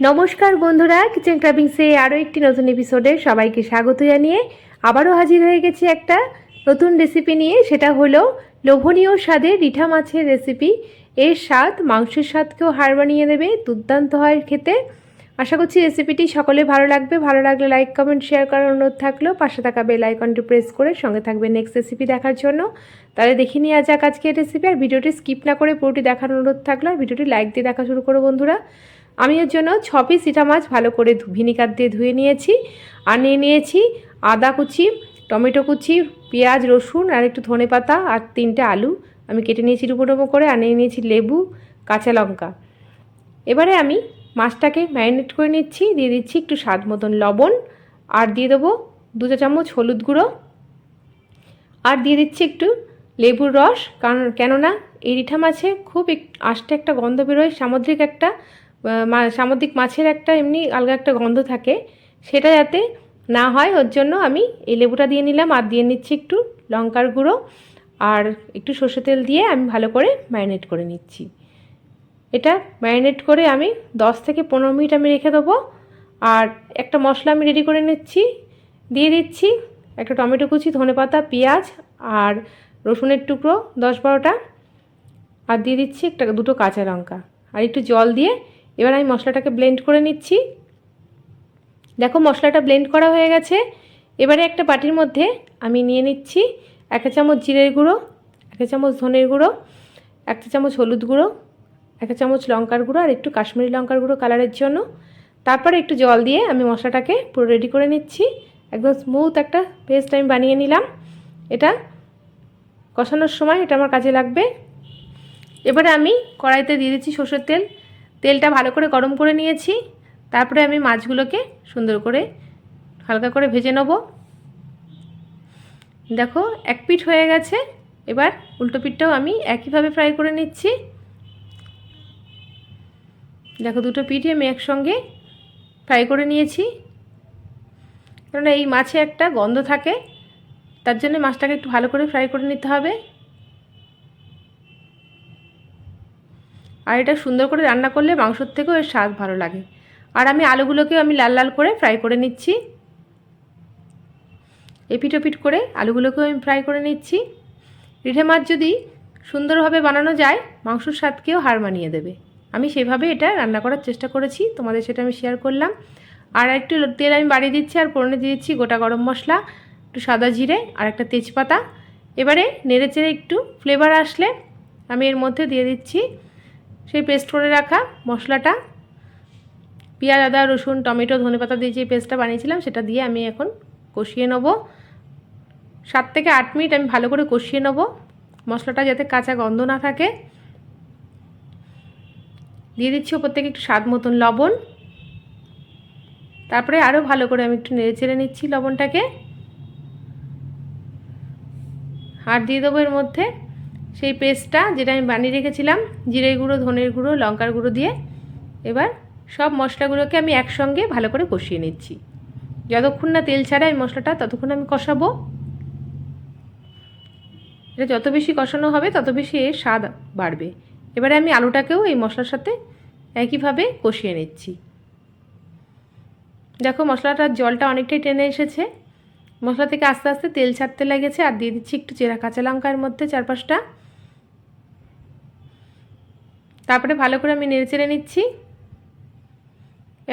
নমস্কার বন্ধুরা কিচেন ক্রাবিংসে আরও একটি নতুন এপিসোডে সবাইকে স্বাগত জানিয়ে আবারও হাজির হয়ে গেছি একটা নতুন রেসিপি নিয়ে। সেটা হলো লোভনীয় স্বাদে রিঠা মাছের রেসিপি এর স্বাদ, মাংসের স্বাদকেও হার বানিয়ে দেবে দুর্দান্ত হয় খেতে। আশা করছি রেসিপিটি সকলে ভালো লাগবে। ভালো লাগলে লাইক কমেন্ট শেয়ার করার অনুরোধ থাকল। পাশে থাকা বেল আইকনটি প্রেস করে সঙ্গে থাকবে নেক্সট রেসিপি দেখার জন্য। তাহলে দেখে নিয়ে যাক আজকের রেসিপি আর ভিডিওটি স্কিপ না করে পুরোটি দেখার অনুরোধ থাকল। আর ভিডিওটি লাইক দিয়ে দেখা শুরু করো বন্ধুরা। আমি এর জন্য ছ পিস ইটা মাছ ভালো করে ভিনিগার দিয়ে ধুয়ে নিয়েছি। আর নিয়ে নিয়েছি আদা কুচি, টমেটো কুচি, পেঁয়াজ, রসুন আর একটু ধনে পাতা আর তিনটে আলু। আমি কেটে নিয়েছি ডুবো করে আর নিয়ে নিয়েছি লেবু, কাঁচা লঙ্কা। এবারে আমি মাছটাকে ম্যারিনেট করে নিচ্ছি, দিয়ে দিচ্ছি একটু স্বাদ মতন লবণ। আর দিয়ে দেবো দু চা চামচ হলুদ গুঁড়ো। আর দিয়ে দিচ্ছি একটু লেবুর রস। কারণ কেননা এই রিঠা মাছে খুব আষ্টে একটা গন্ধ বেরোয়, সামুদ্রিক একটা। সামুদ্রিক মাছের একটা এমনি আলগা একটা গন্ধ থাকে। সেটা যাতে না হয়, ওর জন্য আমি এই লেবুটা দিয়ে নিলাম। আর দিয়ে নিচ্ছি একটু লঙ্কার গুঁড়ো আর একটু সর্ষে তেল দিয়ে আমি ভালো করে ম্যারিনেট করে নিচ্ছি। এটা ম্যারিনেট করে আমি দশ থেকে পনেরো মিনিট আমি রেখে দেবো। আর একটা মশলা আমি রেডি করে নিচ্ছি। দিয়ে দিচ্ছি একটা টমেটো কুচি, ধনেপাতা, পেঁয়াজ আর রসুনের টুকরো, দশ বারোটা। আর দিয়ে দিচ্ছি একটা, দুটো কাঁচা লঙ্কা। আর একটু জল দিয়ে এবার আমি মশলাটাকে ব্লেন্ড করে নিচ্ছি। দেখো মশলাটা ব্লেন্ড করা হয়ে গেছে। এবারে একটা বাটির মধ্যে আমি নিয়ে নিচ্ছি একটা চামচ জিরের গুঁড়ো একটা চামচ ধনের গুঁড়ো একটা চামচ হলুদ গুঁড়ো একটা চামচ লঙ্কার গুঁড়ো আর একটু কাশ্মীরি লঙ্কার গুঁড়ো কালারের জন্য। তারপরে একটু জল দিয়ে আমি মশলাটাকে পুরো রেডি করে নিচ্ছি। একদম স্মুথ একটা পেস্ট আমি বানিয়ে নিলাম। এটা কষানোর সময় এটা আমার কাজে লাগবে। এবারে আমি কড়াইতে দিয়ে দিচ্ছি সর্ষের তেল। তেলটা ভালো করে গরম করে নিয়েছি। তারপরে আমি মাছগুলোকে সুন্দর করে হালকা করে ভেজে নেব। দেখো, এক পিঠ হয়ে গেছে। এবার উল্টো পিঠটাও আমি একইভাবে ফ্রাই করে নিচ্ছি। দেখো, দুটো পিঠই আমি একসঙ্গে ফ্রাই করে নিয়েছি। কেননা এই মাছে একটা গন্ধ থাকে, তার জন্য মাছটাকে একটু ভালো করে ফ্রাই করে নিতে হবে। আর এটা সুন্দর করে রান্না করলে মাংসর থেকেও এর স্বাদ ভালো লাগে। আর আমি আলুগুলোকেও আমি লাল লাল করে ফ্রাই করে নিচ্ছি। এপিট ওপিট করে আলুগুলোকেও আমি ফ্রাই করে নিচ্ছি। রিঠে মাছ যদি সুন্দরভাবে বানানো যায়, মাংসর স্বাদকেও হার মানিয়ে দেবে। আমি সেভাবে এটা রান্না করার চেষ্টা করেছি, তোমাদের সেটা আমি শেয়ার করলাম। আর একটু তেল আমি বাড়িয়ে দিচ্ছি আর ফোড়নে দিয়ে দিচ্ছি গোটা গরম মশলা, একটু সাদা জিরে আর একটা তেজপাতা। এবারে নেড়ে চেড়ে একটু ফ্লেভার আসলে আমি এর মধ্যে দিয়ে দিচ্ছি। সেই পেস্ট করে রাখা মশলাটা। পেঁয়াজ, আদা, রসুন, টমেটো ধনেপাতা দিয়ে যে পেস্টটা বানিয়েছিলাম, সেটা দিয়ে আমি এখন কষিয়ে নেব। সাত থেকে আট মিনিট আমি ভালো করে কষিয়ে নেব। মশলাটা যাতে কাঁচা গন্ধ না থাকে। দিয়ে দিচ্ছি ওপর থেকে একটু স্বাদ মতন লবণ। তারপরে আরও ভালো করে আমি একটু নেড়ে চেড়ে নিচ্ছি লবণটাকে। আর দিয়ে দেবো এর মধ্যে সেই পেস্টটা যেটা আমি বানিয়ে রেখেছিলাম, জিরে গুঁড়ো, ধনের গুঁড়ো, লঙ্কার গুঁড়ো দিয়ে। এবার সব মশলাগুলোকে আমি একসঙ্গে ভালো করে কষিয়ে নিচ্ছি। যতক্ষণ না তেল ছাড়া এই মশলাটা, ততক্ষণ আমি কষাবো। এটা যত বেশি কষানো হবে, তত বেশি এর স্বাদ বাড়বে। এবারে আমি আলুটাকেও এই মশলার সাথে একইভাবে কষিয়ে নিচ্ছি। দেখো, মশলাটার জলটা অনেকটাই টেনে এসেছে। মশলা থেকে আস্তে আস্তে তেল ছাড়তে লেগেছে, আর দিয়ে দিচ্ছি একটু চেরা কাঁচা লঙ্কার মধ্যে চার পাঁচটা তারপরে ভালো করে আমি নেড়ে চেড়ে নিচ্ছি।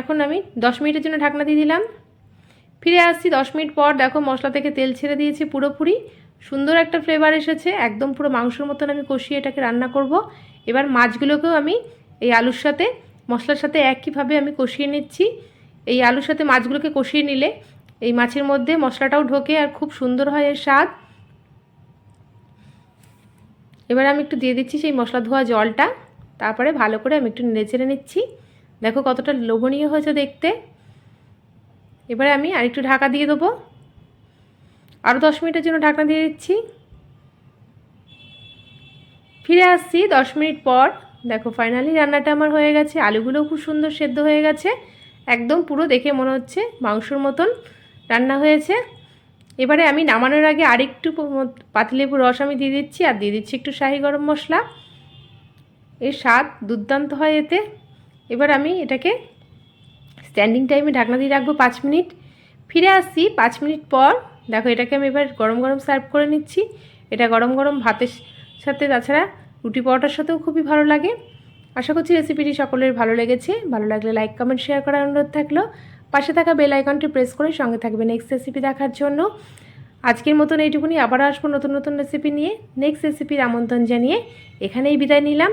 এখন আমি দশ মিনিটের জন্য ঢাকনা দিয়ে দিলাম। ফিরে আসছি দশ মিনিট পর। দেখো মশলা থেকে তেল ছেড়ে দিয়েছি পুরোপুরি। সুন্দর একটা ফ্লেভার এসেছে। একদম পুরো মাংসের মতন আমি কষিয়ে এটাকে রান্না করব। এবার মাছগুলোকেও আমি এই আলুর সাথে, মশলার সাথে একইভাবে আমি কষিয়ে নিচ্ছি। এই আলুর সাথে মাছগুলোকে কষিয়ে নিলে এই মাছের মধ্যে মশলাটাও ঢোকে আর খুব সুন্দর হয় এর স্বাদ। এবার আমি একটু দিয়ে দিচ্ছি সেই মশলা ধোয়া জলটা। তারপরে ভালো করে আমি একটু নেড়ে চেড়ে নিচ্ছি। দেখো কতটা লোভনীয় হয়েছে দেখতে। এবারে আমি আরেকটু ঢাকা দিয়ে দেবো। আরও দশ মিনিটের জন্য ঢাকনা দিয়ে দিচ্ছি। ফিরে আসছি দশ মিনিট পর। দেখো ফাইনালি রান্নাটা আমার হয়ে গেছে। আলুগুলোও খুব সুন্দর সেদ্ধ হয়ে গেছে। একদম পুরো দেখে মনে হচ্ছে মাংসর মতন রান্না হয়েছে। এবারে আমি নামানোর আগে আরেকটু পাতিলেবুর রস আমি দিয়ে দিচ্ছি, আর দিয়ে দিচ্ছি একটু শাহি গরম মশলা। এর স্বাদ দুর্দান্ত হয় এতে। এবার আমি এটাকে স্ট্যান্ডিং টাইমে ঢাকনা দিয়ে রাখব পাঁচ মিনিট। ফিরে আসছি পাঁচ মিনিট পর। দেখো এটাকে আমি এবার গরম গরম সার্ভ করে নিচ্ছি। এটা গরম গরম ভাতের সাথে, তাছাড়া রুটি পরোটার সাথেও খুবই ভালো লাগে। আশা করছি রেসিপিটি সকলের ভালো লেগেছে। ভালো লাগলে লাইক কমেন্ট শেয়ার করার অনুরোধ থাকল। পাশে থাকা বেল আইকনটি প্রেস করে সঙ্গে থাকবে নেক্সট রেসিপি দেখার জন্য। আজকের মতন এইটুকুনি। আবার আসব নতুন নতুন রেসিপি নিয়ে। নেক্সট রেসিপির আমন্ত্রণ জানিয়ে এখানেই বিদায় নিলাম।